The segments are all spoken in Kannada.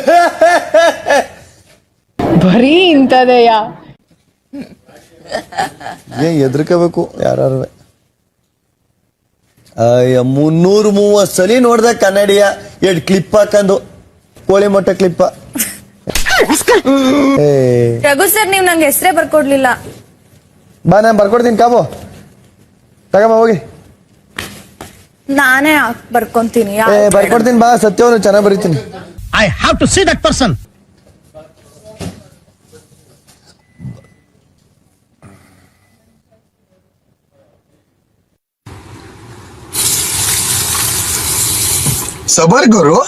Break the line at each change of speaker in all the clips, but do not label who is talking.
ಬರೀ ಇಂಥದೆಯಾ?
ಏನ್ ಎದ್ರಕೋಬೇಕು. ಯಾರು ಅಯ್ಯ ಮುನ್ನೂರು ಮೂವತ್ ಸಲಿ ನೋಡ್ದೆ ಕನ್ನಡಿಯ. ಎರಡು ಕ್ಲಿಪ್ ಹಾಕಂದು. ಕೋಳಿ ಮೊಟ್ಟೆ ಕ್ಲಿಪ್ಪ ಏ.
ರಘು ಸರ್ ನೀವ್ ನಂಗೆ ಹೆಸರೇ ಬರ್ಕೊಡ್ಲಿಲ್ಲ.
ಬಾ ನಾನು ಬರ್ಕೊಡ್ತೀನಿ. ಕಾಬು. ತಗಮ್ಮ ಹೋಗಿ.
ನಾನೇ ಹಾಕ್ ಬರ್ಕೊಂತೀನಿ.
ಏ ಬರ್ಕೊಡ್ತೀನಿ ಬಾ. ಸತ್ಯವನ್ನು ಚೆನ್ನಾಗಿ ಬರೀತೀನಿ.
I have to see that person.
सबर करो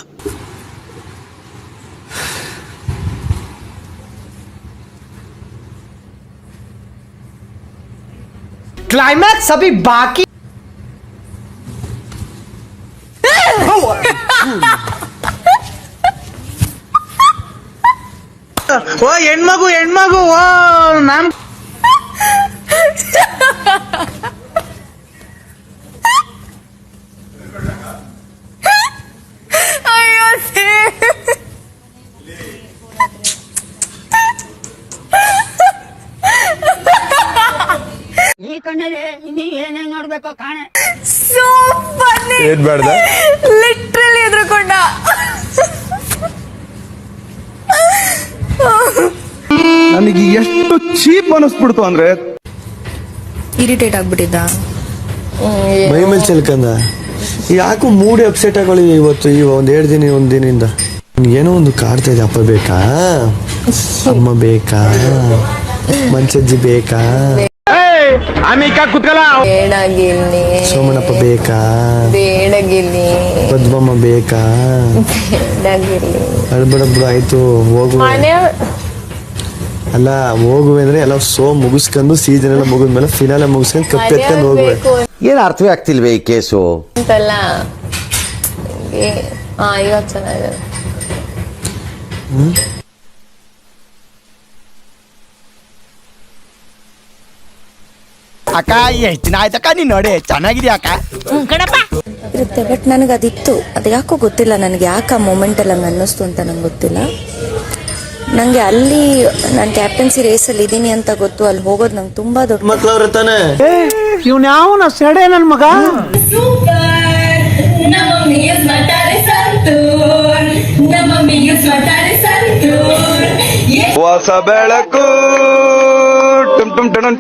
क्लाइमैक्स अभी बाकी ಓ ಹೆಣ್ಮಗು ಹೆಣ್ಮಗು ಓ ನಾನ್
ಅಯ್ಯೋ
ಈ ಕಣ್ಣಲ್ಲಿ ನೀ ಏನೇನ್ ನೋಡ್ಬೇಕೋ ಕಾಣೆ
ಸೂಪರ್
ಏನ್ ಬೇಡ್ದ
ಲಿಟ್ರಲಿ ಎದ್ರುಕೊಂಡ
ನನಗೆ ಎಷ್ಟು ಚೀಪ್ ಅನಿಸ್ಬಿಡ್ತು ಅಂದ್ರೆ
ಇರಿಟೇಟ್ ಆಗ್ಬಿಟ್ಟಿದ್ದ.
ಮೈಮೇಲೆ ಚೆಲ್ಕಂದ. ಯಾಕೋ ಮೂಡಿ ಅಪ್ಸೆಟ್ ಆಗೋಳಿ ಇವತ್ತು ಈ ಒಂದ್ ಎರಡು ದಿನ ಒಂದ್ ದಿನದಿಂದ. ಏನೋ ಒಂದು ಕಾಡ್ತಾ ಇದೆ ಅಪ್ಪ ಬೇಕಾ? ಅಮ್ಮ ಬೇಕಾ? ಮಂಚಜ್ಜಿ ಬೇಕಾ? ಸೋಮಣ್ಣಪ್ಪ ಬೇಕಾ? ಪದ್ಮಮ್ಮ ಬೇಕಾ? ಬಿಡು ಆಯ್ತು ಹೋಗು
ಮನೆ
ಅಲ್ಲ ಹೋಗುವೆ ಅಂದ್ರೆ ಎಲ್ಲ ಸೋ ಮುಗಿಸ್ಕೊಂಡು ಸೀಸನ್ ಎಲ್ಲ ಮುಗಿದ್ಮೇಲೆ ಫಿನಾಲೆ ಮುಗಿಸ್ಕೊಂಡು ಕಪ್ ಎತ್ಕೊಂಡು ಹೋಗುವೆ.
ಏನ್ ಅರ್ಥವೇ ಆಗ್ತಿಲ್ವೇ ಈ ಕೇಸು?
ಅಂತಲ್ಲ ಏ- ಹಾ ಇವತ್ತು ಚೆನ್ನಾಗಿದೆ.
ಅಕ್ಕ ಎಷ್ಟು ದಿನ ಆಯ್ತಕ್ಕ ನೀನ್ ನೋಡಿ ಚೆನ್ನಾಗಿದ್ಯಾ ಅಕ್ಕ?
ಇರುತ್ತೆ ಬಟ್ ನನಗೆ ಅದಿತ್ತು ಅದು ಯಾಕೋ ಗೊತ್ತಿಲ್ಲ ನನಗೆ ಯಾಕೆ ಆ ಮೂಮೆಂಟಲ್ಲಿ ಹಂಗೆ ಅನ್ನಿಸ್ತು ಅಂತ ನಂಗೆ ಗೊತ್ತಿಲ್ಲ. ನನಗೆ ಅಲ್ಲಿ ನಾನು ಕ್ಯಾಪ್ಟನ್ಸಿ ರೇಸಲ್ಲಿ ಇದ್ದೀನಿ ಅಂತ ಗೊತ್ತು ಅಲ್ಲಿ ಹೋಗೋದು ನಂಗೆ ತುಂಬ ದೊಡ್ಡ
ಮಕ್ಕಳವ್ರ ತಾನೆ
ಇವ್ನ ಯಾವ ಸೆಡೆ ನನ್ ಮಗ
ಹೊಸ ಬೆಳಕು ಟುಮ್ ಟುಮ್ ಟಣನ್.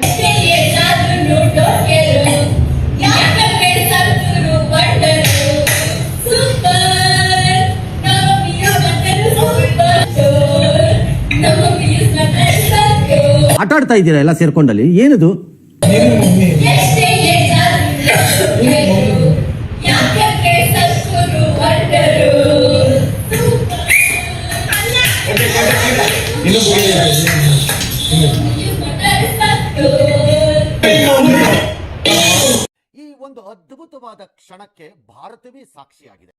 ಆಟ ಆಡ್ತಾ ಇದ್ದೀರಾ ಎಲ್ಲ ಸೇರ್ಕೊಂಡಲ್ಲಿ? ಏನದು?
ಈ ಒಂದು ಅದ್ಭುತವಾದ ಕ್ಷಣಕ್ಕೆ ಭಾರತವೇ ಸಾಕ್ಷಿಯಾಗಿದೆ.